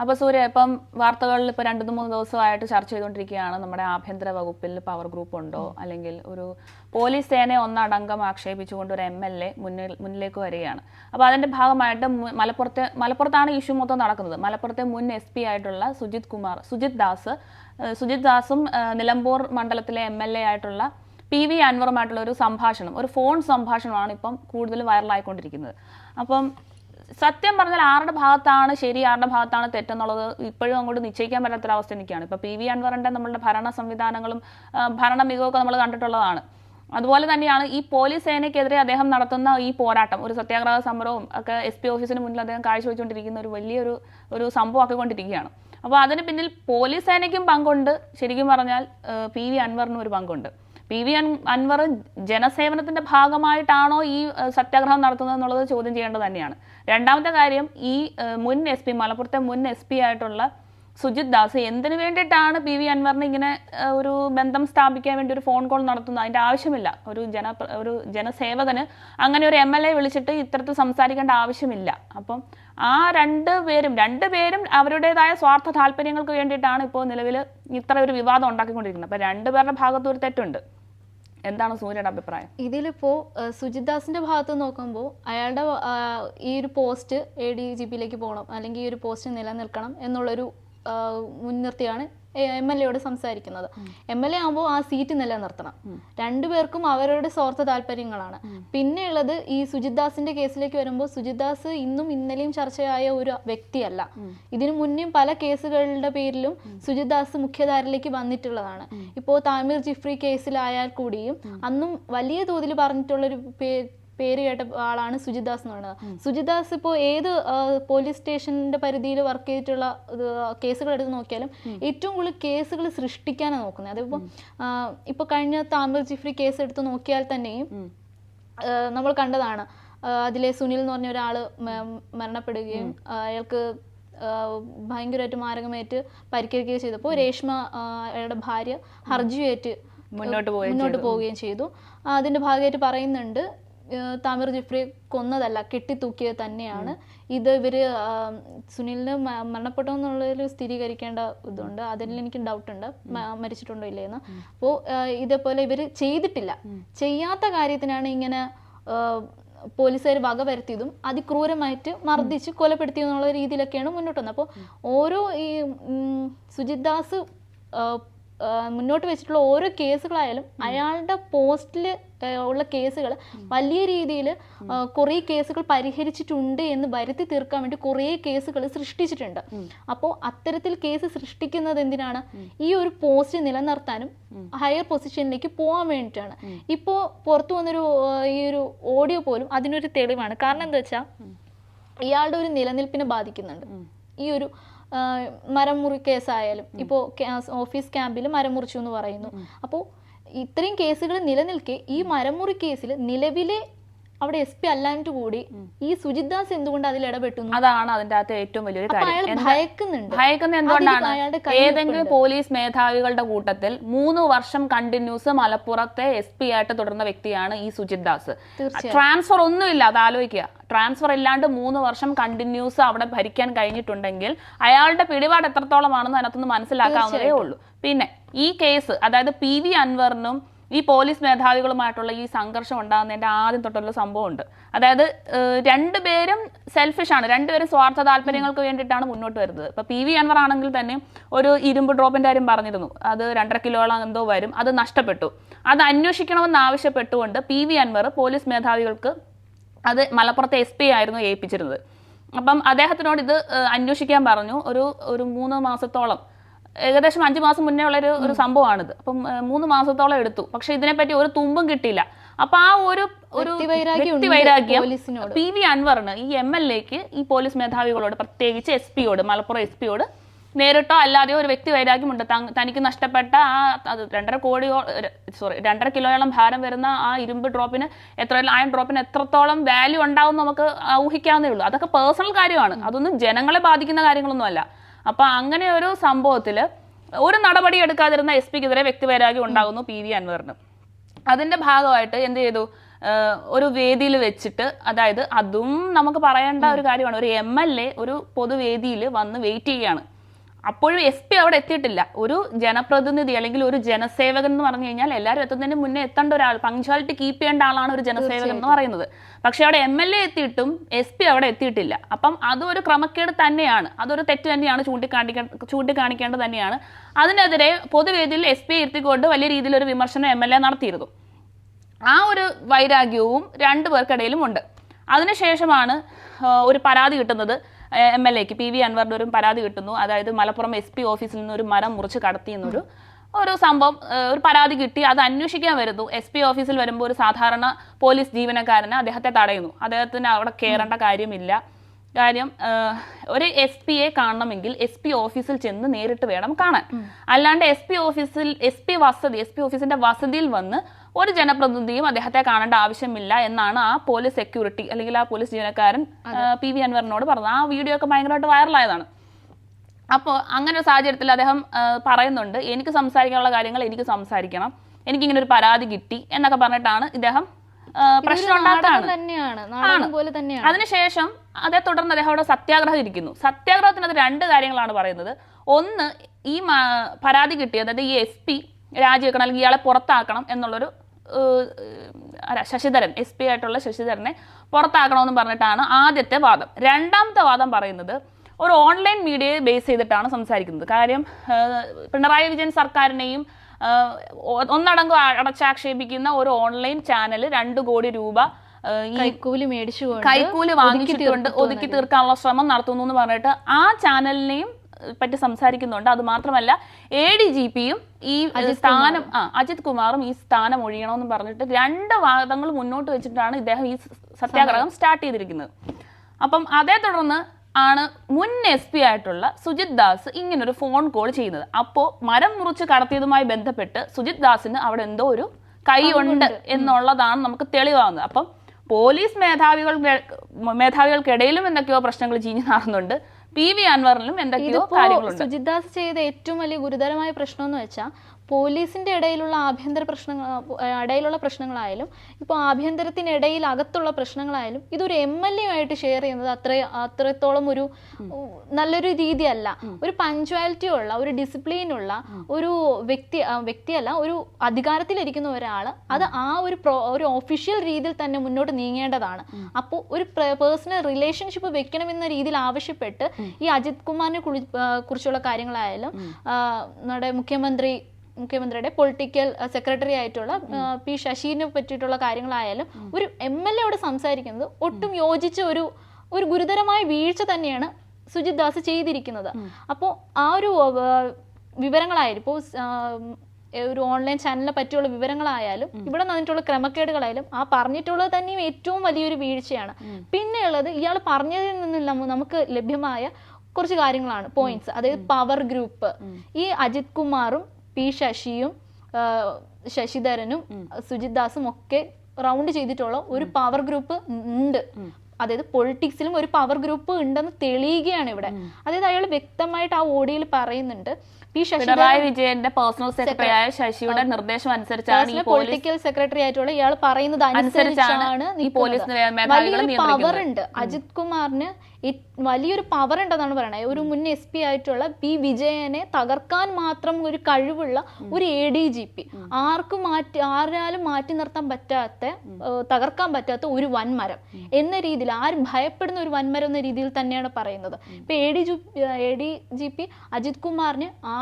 അപ്പോൾ സൂര്യ ഇപ്പം വാർത്തകളിൽ ഇപ്പോൾ രണ്ട് മൂന്ന് ദിവസമായിട്ട് ചർച്ച ചെയ്തുകൊണ്ടിരിക്കുകയാണ്. നമ്മുടെ ആഭ്യന്തര വകുപ്പിൽ പവർ ഗ്രൂപ്പ് ഉണ്ടോ? അല്ലെങ്കിൽ ഒരു പോലീസ് സേനയെ ഒന്നടങ്കം ആക്ഷേപിച്ചുകൊണ്ട് ഒരു എം എൽ എ മുന്നിൽ മുന്നിലേക്ക് വരികയാണ്. അപ്പോൾ അതിന്റെ ഭാഗമായിട്ട് മലപ്പുറത്തെ മലപ്പുറത്താണ് ഇഷ്യൂ മൊത്തം നടക്കുന്നത്. മലപ്പുറത്തെ മുൻ എസ് പി ആയിട്ടുള്ള സുജിത് കുമാർ സുജിത് ദാസ് സുജിത് ദാസും നിലമ്പൂർ മണ്ഡലത്തിലെ എം എൽ എ ആയിട്ടുള്ള പി വി അൻവറുമായിട്ടുള്ള ഒരു സംഭാഷണം ഒരു ഫോൺ സംഭാഷണമാണ് ഇപ്പം കൂടുതൽ വൈറലായിക്കൊണ്ടിരിക്കുന്നത് അപ്പം സത്യം പറഞ്ഞാൽ ആരുടെ ഭാഗത്താണ് ശരി ആരുടെ ഭാഗത്താണ് തെറ്റെന്നുള്ളത് ഇപ്പോഴും അങ്ങോട്ട് നിശ്ചയിക്കാൻ പറ്റാത്തൊരവസ്ഥ എനിക്കാണ് ഇപ്പൊ പി വി അൻവറിന്റെ നമ്മളുടെ ഭരണ സംവിധാനങ്ങളും ഭരണ മികവൊക്കെ നമ്മൾ കണ്ടിട്ടുള്ളതാണ്. അതുപോലെ തന്നെയാണ് ഈ പോലീസ് സേനയ്ക്കെതിരെ അദ്ദേഹം നടത്തുന്ന ഈ പോരാട്ടം ഒരു സത്യാഗ്രഹ സമരവും ഒക്കെ എസ് പി ഓഫീസിന് മുന്നിൽ അദ്ദേഹം കാഴ്ചവെച്ചുകൊണ്ടിരിക്കുന്ന ഒരു വലിയൊരു ഒരു സംഭവമാക്കിക്കൊണ്ടിരിക്കുകയാണ്. അപ്പോൾ അതിന് പിന്നിൽ പോലീസ് സേനയ്ക്കും പങ്കുണ്ട്. ശരിക്കും പറഞ്ഞാൽ പി വി അൻവറിനും ഒരു പങ്കുണ്ട്. പി വി അൻവർ ജനസേവനത്തിന്റെ ഭാഗമായിട്ടാണോ ഈ സത്യാഗ്രഹം നടത്തുന്നത് എന്നുള്ളത് ചോദ്യം ചെയ്യേണ്ടത് തന്നെയാണ്. രണ്ടാമത്തെ കാര്യം ഈ മുൻ എസ് പി മലപ്പുറത്തെ മുൻ എസ് പി ആയിട്ടുള്ള സുജിത് ദാസ് എന്തിനു വേണ്ടിയിട്ടാണ് പി വി അൻവറിന് ഇങ്ങനെ ഒരു ബന്ധം സ്ഥാപിക്കാൻ വേണ്ടി ഒരു ഫോൺ കോൾ നടത്തുന്നത്? അതിന്റെ ആവശ്യമില്ല. ഒരു ജന ഒരു ജനസേവകന് അങ്ങനെ ഒരു എം എൽ എ വിളിച്ചിട്ട് ഇത്തരത്തിൽ സംസാരിക്കേണ്ട ആവശ്യമില്ല. അപ്പം ആ രണ്ട് പേരും രണ്ട് പേരും അവരുടേതായ സ്വാർത്ഥ താല്പര്യങ്ങൾക്ക് വേണ്ടിയിട്ടാണ് ഇപ്പോൾ നിലവിൽ ഇത്ര ഒരു വിവാദം ഉണ്ടാക്കിക്കൊണ്ടിരിക്കുന്നത്. അപ്പം രണ്ടുപേരുടെ ഭാഗത്തും ഒരു തെറ്റുണ്ട്. എന്താണ് സൂര്യയുടെ അഭിപ്രായം? ഇതിലിപ്പോ സുജിദാസിന്റെ ഭാഗത്ത് നോക്കുമ്പോൾ അയാളുടെ ഈ ഒരു പോസ്റ്റ് എ ഡി ജി പിയിലേക്ക് പോകണം അല്ലെങ്കിൽ ഈ ഒരു പോസ്റ്റ് നിലനിൽക്കണം എന്നുള്ളൊരു മുൻനിർത്തിയാണ് എം എൽ എയോട് സംസാരിക്കുന്നത്. എം എൽ എ ആകുമ്പോൾ ആ സീറ്റ് നിലനിർത്തണം. രണ്ടുപേർക്കും അവരുടെ സ്വാർത്ഥ താല്പര്യങ്ങളാണ്. പിന്നെയുള്ളത് ഈ സുജിത് ദാസിന്റെ കേസിലേക്ക് വരുമ്പോൾ സുജിത് ദാസ് ഇന്നും ഇന്നലെയും ചർച്ചയായ ഒരു വ്യക്തിയല്ല. ഇതിനു മുന്നേ പല കേസുകളുടെ പേരിലും സുജിത് ദാസ് മുഖ്യധാരയിലേക്ക് വന്നിട്ടുള്ളതാണ്. ഇപ്പോൾ താമിർ ജിഫ്രി കേസിലായാൽ കൂടിയും അന്നും വലിയ തോതിൽ പറഞ്ഞിട്ടുള്ളൊരു പേര് കേട്ട ആളാണ് സുജിദാസ് എന്ന് പറയുന്നത്. സുജിദാസ് ഇപ്പോൾ ഏത് പോലീസ് സ്റ്റേഷന്റെ പരിധിയിൽ വർക്ക് ചെയ്തിട്ടുള്ള കേസുകൾ എടുത്ത് നോക്കിയാലും ഏറ്റവും കൂടുതൽ കേസുകൾ സൃഷ്ടിക്കാനാണ് നോക്കുന്നത്. അതിപ്പോൾ ഇപ്പോൾ കഴിഞ്ഞ താമിർ ജിഫ്രി കേസ് എടുത്ത് നോക്കിയാൽ തന്നെയും നമ്മൾ കണ്ടതാണ്. അതിലെ സുനിൽ എന്ന് പറഞ്ഞ ഒരാൾ മരണപ്പെടുകയും അയാൾക്ക് ഭയങ്കരമായിട്ട് മാരകമേറ്റ് പരിക്കേൽക്കുകയും ചെയ്തപ്പോൾ രേഷ്മ അയാളുടെ ഭാര്യ ഹർജിയേറ്റ് മുന്നോട്ട് പോവുകയും ചെയ്തു. അതിന്റെ ഭാഗമായിട്ട് പറയുന്നുണ്ട്. താമിർ ജിഫ്രി കൊന്നതല്ല കെട്ടിത്തൂക്കിയത് തന്നെയാണ്. ഇത് ഇവർ സുനിലിന് മരണപ്പെട്ടോ എന്നുള്ളതിൽ സ്ഥിരീകരിക്കേണ്ട ഇതുണ്ട്. അതിൽ എനിക്ക് ഡൗട്ട് ഉണ്ട് മരിച്ചിട്ടുണ്ടോ ഇല്ലേന്ന് അപ്പോൾ ഇതേപോലെ ഇവർ ചെയ്തിട്ടില്ല. ചെയ്യാത്ത കാര്യത്തിനാണ് ഇങ്ങനെ പോലീസുകാർ വക വരുത്തിയതും അതിക്രൂരമായിട്ട് മർദ്ദിച്ച് കൊലപ്പെടുത്തി എന്നുള്ള രീതിയിലൊക്കെയാണ് മുന്നോട്ട് വന്നത്. അപ്പോൾ ഓരോ ഈ സുജിത് ദാസ് മുന്നോട്ട് വെച്ചിട്ടുള്ള ഓരോ കേസുകളായാലും അയാളുടെ പോസ്റ്റിൽ ഉള്ള കേസുകൾ വലിയ രീതിയിൽ കുറേ കേസുകൾ പരിഹരിച്ചിട്ടുണ്ട് എന്ന് വരുത്തി തീർക്കാൻ വേണ്ടി കുറേ കേസുകൾ സൃഷ്ടിച്ചിട്ടുണ്ട്. അപ്പോൾ അത്തരത്തിൽ കേസ് സൃഷ്ടിക്കുന്നത് എന്തിനാണ്? ഈ ഒരു പോസ്റ്റ് നിലനിർത്താനും ഹയർ പൊസിഷനിലേക്ക് പോകാൻ വേണ്ടിയിട്ടാണ്. ഇപ്പോൾ പുറത്തു വന്നൊരു ഈ ഒരു ഓഡിയോ പോലും അതിനൊരു തെളിവാണ്. കാരണം എന്താ വെച്ചാൽ ഇയാളുടെ ഒരു നിലനിൽപ്പിനെ ബാധിക്കുന്നുണ്ട്. ഈ ഒരു മരം മുറി കേസായാലും ഇപ്പോൾ ഓഫീസ് ക്യാമ്പിൽ മരം മുറിച്ചു എന്ന് പറയുന്നു അപ്പോൾ ഇത്രയും കേസുകൾ നിലനിൽക്കെ ഈ മരം മുറി കേസിൽ നിലവിലെ അവിടെ എസ് പി അല്ലാണ്ട് കൂടി ഈ സുജിത്ദാസ് എന്തുകൊണ്ട് അതിൽ ഇടപെട്ടു? അതാണ് അതിന്റെ അകത്ത് ഏറ്റവും വലിയൊരു കാര്യം. ഭയക്കുന്നുണ്ട്. ഭയക്കുന്ന എന്തുകൊണ്ടാണ്? ഏതെങ്കിലും പോലീസ് മേധാവികളുടെ കൂട്ടത്തിൽ മൂന്ന് വർഷം കണ്ടിന്യൂസ് മലപ്പുറത്തെ എസ് പി ആയിട്ട് തുടർന്ന വ്യക്തിയാണ് ഈ സുജിത് ദാസ്. ട്രാൻസ്ഫർ ഒന്നുമില്ല അത് ആലോചിക്കുക. ട്രാൻസ്ഫർ ഇല്ലാണ്ട് മൂന്ന് വർഷം കണ്ടിന്യൂസ് അവിടെ ഭരിക്കാൻ കഴിഞ്ഞിട്ടുണ്ടെങ്കിൽ അയാളുടെ പിടിപാട് എത്രത്തോളമാണെന്ന് അതിനകത്തുനിന്ന് മനസ്സിലാക്കാവുന്നതേ ഉള്ളൂ. പിന്നെ ഈ കേസ് അതായത് പി വി അൻവറിനും ഈ പോലീസ് മേധാവികളുമായിട്ടുള്ള ഈ സംഘർഷം ഉണ്ടാകുന്നതിന്റെ ആദ്യം തൊട്ടുള്ള സംഭവമുണ്ട്. അതായത് രണ്ടുപേരും സെൽഫിഷാണ് രണ്ടുപേരും സ്വാർത്ഥ താല്പര്യങ്ങൾക്ക് വേണ്ടിയിട്ടാണ് മുന്നോട്ട് വരുന്നത്. ഇപ്പോൾ പി വി അൻവർ ആണെങ്കിൽ തന്നെ ഒരു ഇരുമ്പ് ഡ്രോപ്പിന്റെ കാര്യം പറഞ്ഞിരുന്നു. അത് രണ്ടര കിലോളം എന്തോ വരും. അത് നഷ്ടപ്പെട്ടു. അത് അന്വേഷിക്കണമെന്ന് ആവശ്യപ്പെട്ടുകൊണ്ട് പി വി അൻവർ പോലീസ് മേധാവികൾക്ക് അത് മലപ്പുറത്തെ എസ് പി ആയിരുന്നു ഏൽപ്പിച്ചിരുന്നത്. അപ്പം അദ്ദേഹത്തിനോട് ഇത് അന്വേഷിക്കാൻ പറഞ്ഞു. ഒരു ഒരു മൂന്ന് മാസത്തോളം ഏകദേശം അഞ്ചു മാസം മുന്നേ ഉള്ളൊരു ഒരു സംഭവമാണിത്. അപ്പം മൂന്ന് മാസത്തോളം എടുത്തു. പക്ഷെ ഇതിനെപ്പറ്റി ഒരു തുമ്പും കിട്ടിയില്ല. അപ്പൊ ആ ഒരു ഒരു വ്യക്തി വൈരാഗ്യം. പി വി അൻവറിന് ഈ എം എൽ എക്ക് ഈ പോലീസ് മേധാവികളോട് പ്രത്യേകിച്ച് എസ് പിയോട് മലപ്പുറം എസ് പിയോട് നേരിട്ടോ അല്ലാതെയോ ഒരു വ്യക്തി വൈരാഗ്യമുണ്ട്. തനിക്ക് നഷ്ടപ്പെട്ട ആ അത് രണ്ടര കോടിയോ സോറി രണ്ടര കിലോയോളം ഭാരം വരുന്ന ആ ഇരുമ്പ് ഡ്രോപ്പിന് എത്ര അയൺ ഡ്രോപ്പിന് എത്രത്തോളം വാല്യൂ ഉണ്ടാവും നമുക്ക് ഊഹിക്കാവുന്നേ ഉള്ളൂ. അതൊക്കെ പേഴ്സണൽ കാര്യമാണ്. അതൊന്നും ജനങ്ങളെ ബാധിക്കുന്ന കാര്യങ്ങളൊന്നും അല്ല അപ്പൊ അങ്ങനെ ഒരു സംഭവത്തിൽ ഒരു നടപടി എടുക്കാതിരുന്ന എസ് പിക്കെതിരെ വ്യക്തിവൈരാഗ്യം ഉണ്ടാകുന്നു പി വി അൻവറിന്. അതിന്റെ ഭാഗമായിട്ട് എന്ത് ചെയ്തു? ഒരു വേദിയിൽ വെച്ചിട്ട് അതായത് അതും നമുക്ക് പറയേണ്ട ഒരു കാര്യമാണ്. ഒരു എം എൽ എ ഒരു പൊതുവേദിയിൽ വന്ന് വെയിറ്റ് ചെയ്യുകയാണ്. അപ്പോഴും എസ് പി അവിടെ എത്തിയിട്ടില്ല. ഒരു ജനപ്രതിനിധി അല്ലെങ്കിൽ ഒരു ജനസേവകൻ എന്ന് പറഞ്ഞു കഴിഞ്ഞാൽ എല്ലാവരും എത്തുന്നതിന് മുന്നേ എത്തേണ്ട ഒരാൾ പങ്ക്ച്വാലിറ്റി കീപ്പ് ചെയ്യേണ്ട ആളാണ് ഒരു ജനസേവകൻ എന്ന് പറയുന്നത്. പക്ഷെ അവിടെ എം എൽ എ എത്തിയിട്ടും എസ് പി അവിടെ എത്തിയിട്ടില്ല. അപ്പം അതൊരു ക്രമക്കേട് തന്നെയാണ്. അതൊരു തെറ്റ് തന്നെയാണ് ചൂണ്ടിക്കാണിക്ക ചൂണ്ടിക്കാണിക്കേണ്ടത് തന്നെയാണ്. അതിനെതിരെ പൊതുവേദിയിൽ എസ് പി ഇരുത്തിക്കൊണ്ട് വലിയ രീതിയിലൊരു വിമർശനം എം എൽ എ നടത്തിയിരുന്നു. ആ ഒരു വൈരാഗ്യവും രണ്ടു പേർക്കിടയിലും ഉണ്ട്. അതിനുശേഷമാണ് ഒരു പരാതി കിട്ടുന്നത്. എം എൽ എക്ക് പി വി അൻവറിന്റെ ഒരു പരാതി കിട്ടുന്നു. അതായത് മലപ്പുറം എസ് പി ഓഫീസിൽ നിന്ന് ഒരു മരം മുറിച്ച് കടത്തി എന്നൊരു ഒരു സംഭവം ഒരു പരാതി കിട്ടി. അത് അന്വേഷിക്കാൻ വരുന്നു. എസ് പി ഓഫീസിൽ വരുമ്പോൾ ഒരു സാധാരണ പോലീസ് ജീവനക്കാരന് അദ്ദേഹത്തെ തടയുന്നു. അദ്ദേഹത്തിന് അവിടെ കയറേണ്ട കാര്യമില്ല. കാര്യം ഒരു എസ് പിയെ കാണണമെങ്കിൽ എസ് പി ഓഫീസിൽ ചെന്ന് നേരിട്ട് വേണം കാണാൻ. അല്ലാണ്ട് എസ് പി ഓഫീസിൽ എസ് പി വസതി എസ് പി ഓഫീസിന്റെ വസതിയിൽ വന്ന് ഒരു ജനപ്രതിനിധിയും അദ്ദേഹത്തെ കാണേണ്ട ആവശ്യമില്ല എന്നാണ് ആ പോലീസ് സെക്യൂരിറ്റി അല്ലെങ്കിൽ ആ പോലീസ് ജീവനക്കാരൻ പി വി അൻവറിനോട് പറഞ്ഞത്. ആ വീഡിയോ ഒക്കെ ഭയങ്കരമായിട്ട് വൈറലായതാണ്. അപ്പോൾ അങ്ങനെ ഒരു സാഹചര്യത്തിൽ അദ്ദേഹം പറയുന്നുണ്ട് എനിക്ക് സംസാരിക്കാനുള്ള കാര്യങ്ങൾ എനിക്ക് സംസാരിക്കണം. എനിക്കിങ്ങനെ ഒരു പരാതി കിട്ടി എന്നൊക്കെ പറഞ്ഞിട്ടാണ് ഇദ്ദേഹം പ്രശ്നം തന്നെയാണ്. അതിനുശേഷം അതേ തുടർന്ന് അദ്ദേഹം അവിടെ സത്യാഗ്രഹം ഇരിക്കുന്നു. സത്യാഗ്രഹത്തിനകത്ത് രണ്ട് കാര്യങ്ങളാണ് പറയുന്നത്. ഒന്ന് ഈ പരാതി കിട്ടിയത് അതായത് ഈ എസ് പി രാജിവെക്കണം അല്ലെങ്കിൽ ഇയാളെ പുറത്താക്കണം എന്നുള്ളൊരു ശശിധരൻ എസ് പി ആയിട്ടുള്ള ശശിധരനെ പുറത്താക്കണമെന്ന് പറഞ്ഞിട്ടാണ് ആദ്യത്തെ വാദം. രണ്ടാമത്തെ വാദം പറയുന്നത് ഒരു ഓൺലൈൻ മീഡിയയെ ബേസ് ചെയ്തിട്ടാണ് സംസാരിക്കുന്നത്. കാര്യം പിണറായി വിജയൻ സർക്കാരിനെയും ഒന്നടങ്കം അടച്ചാക്ഷേപിക്കുന്ന ഒരു ഓൺലൈൻ ചാനൽ രണ്ട് കോടി രൂപ കൈക്കൂലി മേടിച്ചുകൊണ്ട് കൈക്കൂലി വാങ്ങിച്ചിട്ടുണ്ട് ഒതുക്കി തീർക്കാനുള്ള ശ്രമം നടത്തുന്നു എന്ന് പറഞ്ഞിട്ട് ആ ചാനലിനെയും പറ്റി സംസാരിക്കുന്നുണ്ട്. അത് മാത്രമല്ല എ ഡി ജി പിയും ഈ സ്ഥാനം ആ അജിത് കുമാറും ഈ സ്ഥാനം ഒഴിയണമെന്ന് പറഞ്ഞിട്ട് രണ്ട് വാദങ്ങൾ മുന്നോട്ട് വെച്ചിട്ടാണ് ഇദ്ദേഹം ഈ സത്യാഗ്രഹം സ്റ്റാർട്ട് ചെയ്തിരിക്കുന്നത്. അപ്പം അതേ തുടർന്ന് ആണ് മുൻ എസ് പി ആയിട്ടുള്ള സുജിത് ദാസ് ഇങ്ങനൊരു ഫോൺ കോൾ ചെയ്യുന്നത്. അപ്പോൾ മരം മുറിച്ച് കടത്തിയതുമായി ബന്ധപ്പെട്ട് സുജിത് ദാസിന് അവിടെ എന്തോ ഒരു കൈ ഉണ്ട് എന്നുള്ളതാണ് നമുക്ക് തെളിവാകുന്നത്. അപ്പം പോലീസ് മേധാവികൾ മേധാവികൾക്കിടയിലും എന്തൊക്കെയോ പ്രശ്നങ്ങൾ ചീഞ്ഞു നടന്നുണ്ട് പി വി അൻവറിലും എന്തൊക്കെയോ കാര്യങ്ങളുണ്ട്. സുജിത് ദാസ് ചെയ്ത ഏറ്റവും വലിയ ഗുരുതരമായ പ്രശ്നം എന്ന് വെച്ചാൽ പോലീസിന്റെ ഇടയിലുള്ള ആഭ്യന്തര പ്രശ്നങ്ങൾ ഇടയിലുള്ള പ്രശ്നങ്ങളായാലും ഇപ്പോൾ ആഭ്യന്തരത്തിനിടയിൽ അകത്തുള്ള പ്രശ്നങ്ങളായാലും ഇതൊരു എം എൽ എ ആയിട്ട് ഷെയർ ചെയ്യുന്നത് അത്ര അത്രത്തോളം ഒരു നല്ലൊരു രീതിയല്ല. ഒരു പഞ്ച്വാലിറ്റി ഉള്ള ഒരു ഡിസിപ്ലിൻ ഉള്ള ഒരു വ്യക്തി വ്യക്തിയല്ല ഒരു അധികാരത്തിലിരിക്കുന്ന ഒരാൾ അത് ആ ഒരു പ്രോ ഒരു ഒഫീഷ്യൽ രീതിയിൽ തന്നെ മുന്നോട്ട് നീങ്ങേണ്ടതാണ്. അപ്പോൾ ഒരു പേഴ്സണൽ റിലേഷൻഷിപ്പ് വെക്കണമെന്ന രീതിയിൽ ആവശ്യപ്പെട്ട് ഈ അജിത് കുമാറിനെ കുറിച്ചുള്ള കാര്യങ്ങളായാലും നമ്മുടെ മുഖ്യമന്ത്രി മുഖ്യമന്ത്രിയുടെ പൊളിറ്റിക്കൽ സെക്രട്ടറി ആയിട്ടുള്ള പി ശശിനെ പറ്റിയിട്ടുള്ള കാര്യങ്ങളായാലും ഒരു എം എൽ എയോട് സംസാരിക്കുന്നത് ഒട്ടും യോജിച്ച ഒരു ഒരു ഗുരുതരമായ വീഴ്ച തന്നെയാണ് സുജിത് ദാസ് ചെയ്തിരിക്കുന്നത്. അപ്പോൾ ആ ഒരു വിവരങ്ങളായാലും ഇപ്പോൾ ഒരു ഓൺലൈൻ ചാനലിനെ പറ്റിയുള്ള വിവരങ്ങളായാലും ഇവിടെ നിന്നിട്ടുള്ള ക്രമക്കേടുകളായാലും ആ പറഞ്ഞിട്ടുള്ളത് തന്നെയും ഏറ്റവും വലിയൊരു വീഴ്ചയാണ്. പിന്നെയുള്ളത് ഇയാൾ പറഞ്ഞതിൽ നിന്നും നമുക്ക് ലഭ്യമായ കുറച്ച് കാര്യങ്ങളാണ്. പോയിന്റ്സ്. അതായത് പവർ ഗ്രൂപ്പ്. ഈ അജിത് കുമാറും പി ശശിയും ശശിധരനും സുജിത് ദാസും ഒക്കെ റൗണ്ട് ചെയ്തിട്ടുള്ള ഒരു പവർ ഗ്രൂപ്പ് ഉണ്ട്. അതായത് പൊളിറ്റിക്സിലും ഒരു പവർ ഗ്രൂപ്പ് ഉണ്ടെന്ന് തെളിയുകയാണ് ഇവിടെ. അതായത് അയാൾ വ്യക്തമായിട്ട് ആ ഓഡിയോയിൽ പറയുന്നുണ്ട്. പി പിണറായി വിജയന്റെ പേഴ്സണൽ സെക്രട്ടറി ആയ ശശിയുടെ നിർദ്ദേശം അനുസരിച്ചാണ് ഈ പൊളിറ്റിക്കൽ സെക്രട്ടറി ആയിട്ടുള്ള ഇയാൾ പറയുന്നത് അനുസരിച്ചാണ് ഈ പോലീസ് പവറുണ്ട് പവർ ഉണ്ട്. അജിത് കുമാറിന് വലിയൊരു പവർ ഉണ്ടെന്നാണ് പറയുന്നത് ഒരു മുൻ എസ് പി ആയിട്ടുള്ള പി വിജയനെ തകർക്കാൻ മാത്രം ഒരു കഴിവുള്ള ഒരു എ ഡി ജി പി ആർക്കും മാറ്റി ആരാലും മാറ്റി നിർത്താൻ പറ്റാത്ത തകർക്കാൻ പറ്റാത്ത ഒരു വൻമരം. എന്ന രീതിയിൽ ആരും ഭയപ്പെടുന്ന ഒരു വൻമരം എന്ന രീതിയിൽ തന്നെയാണ് പറയുന്നത്. ഇപ്പൊ A D G A D G P Ajith കുമാറിന് ആ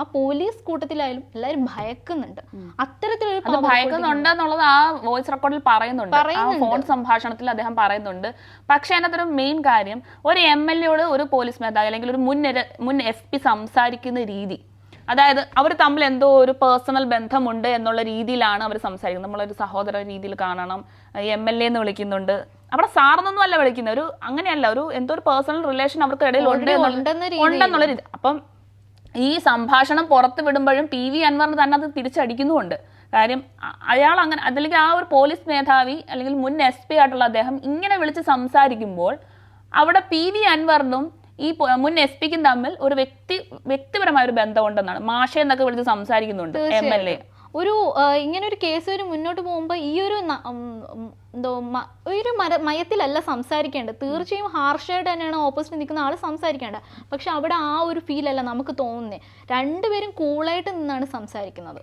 ആ പോലീസ് കൂട്ടത്തിലായാലും എല്ലാവരും ഭയക്കുന്നുണ്ട്. അത്തരത്തിലൊരു അത് power ഭയക്കുന്നുണ്ട് എന്നുള്ളത് ആ വോയിസ് റെക്കോർഡിൽ പറയുന്നുണ്ട്. ആ ഫോൺ സംഭാഷണത്തിൽ അദ്ദേഹം പറയുന്നുണ്ട്. പക്ഷെ അതിനകത്തൊരു മെയിൻ കാര്യം ഒരു എം എൽ എയോട് ഒരു പോലീസ് മേധാവി അല്ലെങ്കിൽ ഒരു മുൻ മുൻ എസ് പി സംസാരിക്കുന്ന രീതി. അതായത് അവർ തമ്മിൽ എന്തോ ഒരു പേഴ്സണൽ ബന്ധമുണ്ട് എന്നുള്ള രീതിയിലാണ് അവർ സംസാരിക്കുന്നത്. നമ്മളൊരു സഹോദര രീതിയിൽ കാണണം എം എൽ എ എന്ന് വിളിക്കുന്നുണ്ട്. അവിടെ സാറെന്നൊന്നും അല്ല വിളിക്കുന്നത്. ഒരു അങ്ങനെയല്ല ഒരു എന്തോ ഒരു പേഴ്സണൽ റിലേഷൻ അവർക്ക് ഇടയിൽ ഉണ്ടെന്നുള്ള രീതി. അപ്പം ഈ സംഭാഷണം പുറത്ത് വിടുമ്പോഴും പി വി അൻവറിന് തന്നെ അത് തിരിച്ചടിക്കുന്നുമുണ്ട്. കാര്യം അയാൾ അങ്ങനെ അതല്ലെങ്കിൽ ആ ഒരു പോലീസ് മേധാവി അല്ലെങ്കിൽ മുൻ എസ് പി ആയിട്ടുള്ള അദ്ദേഹം ഇങ്ങനെ വിളിച്ച് സംസാരിക്കുമ്പോൾ അവിടെ പി വി അൻവറിനും ഈ മുൻ എസ് പിക്കും തമ്മിൽ ഒരു വ്യക്തി വ്യക്തിപരമായ ഒരു ബന്ധമുണ്ടെന്നാണ്. മാഷ എന്നൊക്കെ വിളിച്ച് സംസാരിക്കുന്നുണ്ട് എം എൽ എ ഒരു ഇങ്ങനെ ഒരു കേസ് ഒരു മുന്നോട്ട് പോകുമ്പോൾ ഈ ഒരു എന്തോ ഒരു മര മയത്തിലല്ല സംസാരിക്കേണ്ടത്. തീർച്ചയായും ഹാർഷായിട്ട് തന്നെയാണ് ഓപ്പോസിറ്റ് നിൽക്കുന്ന ആൾ സംസാരിക്കേണ്ടത്. പക്ഷെ അവിടെ ആ ഒരു ഫീലല്ല നമുക്ക് തോന്നുന്നത് രണ്ടുപേരും കൂളായിട്ട് നിന്നാണ് സംസാരിക്കുന്നത്.